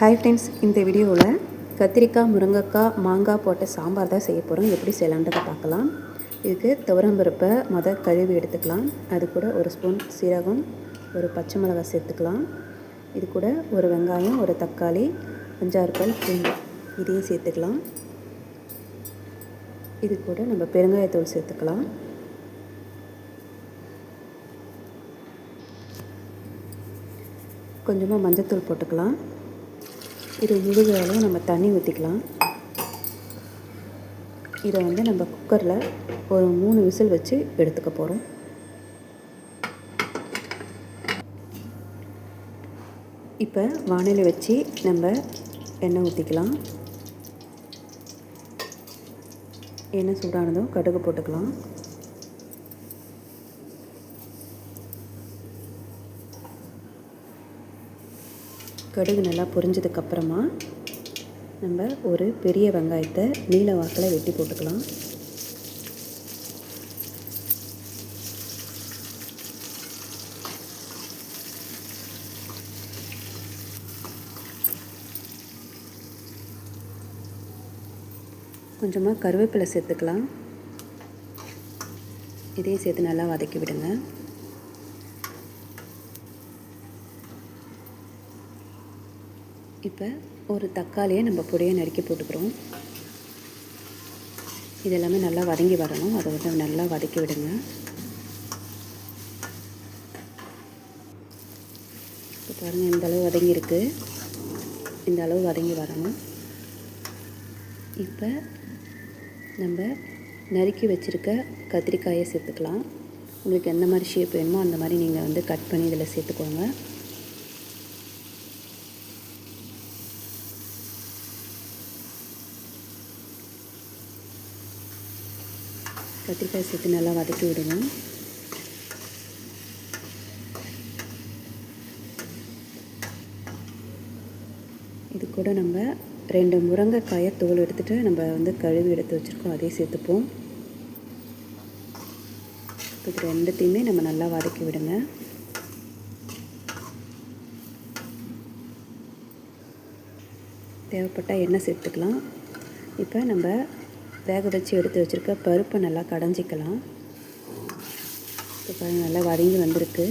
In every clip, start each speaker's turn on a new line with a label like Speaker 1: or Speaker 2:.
Speaker 1: Hi friends இந்த வீடியோவில் கத்திரிக்காய் முருங்கைக்காய் மாங்காய் போட்ட சாம்பார் தான் செய்ய போகிறோம் எப்படி செய்யலான்றதை பார்க்கலாம். இதுக்கு துவரம்பருப்பை மொதல் கழுவி எடுத்துக்கலாம். அது கூட ஒரு ஸ்பூன் சீரகம் ஒரு பச்சை மிளகாய் சேர்த்துக்கலாம். இது கூட ஒரு வெங்காயம் ஒரு தக்காளி அஞ்சாறு பல் பூண்டு இதையும் சேர்த்துக்கலாம். இது கூட நம்ம பெருங்காயத்தூள் சேர்த்துக்கலாம். கொஞ்சமாக மஞ்சத்தூள் போட்டுக்கலாம். இது முழுகிற அளவு நம்ம தண்ணி ஊற்றிக்கலாம் இதை வந்து நம்ம குக்கரில் ஒரு மூணு விசில் வச்சு எடுத்துக்க போகிறோம் இப்போ வானிலை வச்சு நம்ம எண்ணெய் ஊற்றிக்கலாம் எண்ணெய் சூடானதும் கடுகு போட்டுக்கலாம். கடுகு நல்லா பொரிஞ்சதுக்கப்புறமா நம்ம ஒரு பெரிய வெங்காயத்தை நீல வாக்கில் வெட்டி போட்டுக்கலாம். கொஞ்சமாக கருவேப்பிலை சேர்த்துக்கலாம். இதையும் சேர்த்து நல்லா வதக்கி விடுங்க. இப்போ ஒரு தக்காளியை நம்ம பொடியை நறுக்கி போட்டுக்கிறோம். இது எல்லாமே நல்லா வதங்கி வரணும். அதை வந்து நல்லா வதக்கி விடுங்க. இப்போ பாருங்கள் இந்த அளவு வதங்கியிருக்கு இந்த அளவு வதங்கி வரணும். இப்போ நம்ம நறுக்கி வச்சுருக்க கத்திரிக்காயை சேர்த்துக்கலாம். உங்களுக்கு எந்த மாதிரி ஷேப் வேணுமோ அந்த மாதிரி நீங்கள் வந்து கட் பண்ணி இதில் சேர்த்துக்கோங்க. கத்திரிக்காய் சேர்த்து நல்லா வதக்கி விடணும் இது கூட நம்ம ரெண்டு முருங்கைக்காயை தோல் எடுத்துகிட்டு நம்ம வந்து கழுவி எடுத்து வச்சுருக்கோம். அதையும் சேர்த்துப்போம். இது ரெண்டுத்தையுமே நம்ம நல்லா வதக்கி விடுங்க. தேவைப்பட்டால் எண்ணெய் சேர்த்துக்கலாம். இப்போ நம்ம வேக வச்சு எடுத்து வச்சுருக்க பருப்பை நல்லா கடைஞ்சிக்கலாம். இப்போ நல்லா வதங்கி வந்திருக்கு.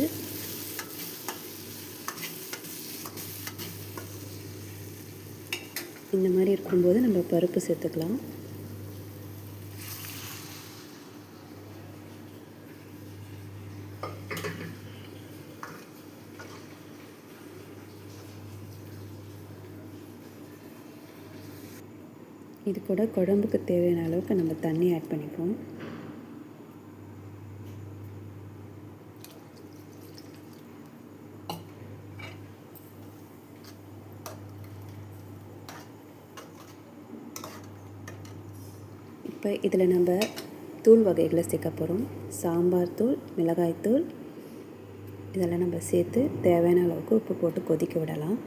Speaker 1: இந்த மாதிரி இருக்கும்போது நம்ம பருப்பு சேர்த்துக்கலாம். இது கூட குழம்புக்கு தேவையான அளவுக்கு நம்ம தண்ணி ஆட் பண்ணிப்போம். இப்போ இதில் நம்ம தூள் வகைகளை சேர்க்க போகிறோம் சாம்பார் தூள் மிளகாய் தூள் இதெல்லாம் நம்ம சேர்த்து தேவையான அளவுக்கு உப்பு போட்டு கொதிக்க விடலாம்.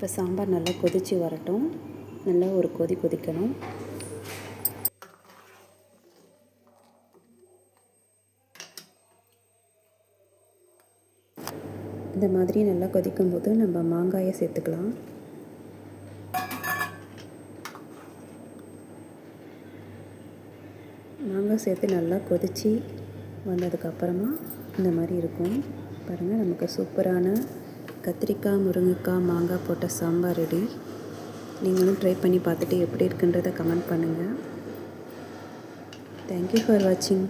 Speaker 1: இப்போ சாம்பார் நல்லா கொதித்து வரட்டும். நல்லா ஒரு கொதி கொதிக்கணும். இந்த மாதிரி நல்லா கொதிக்கும் போது நம்ம மாங்காயை சேர்த்துக்கலாம். மாங்காய் சேர்த்து நல்லா கொதித்து வந்ததுக்கப்புறமா இந்த மாதிரி இருக்கும். பாருங்கள் நமக்கு சூப்பரான கத்திரிக்காய் முருங்கைக்காய் மாங்காய் போட்ட சாம்பார் ரெடி நீங்களும் ட்ரை பண்ணி பார்த்துட்டு எப்படி இருக்குன்றதை கமெண்ட் பண்ணுங்கள் தேங்க்யூ ஃபார் வாட்சிங்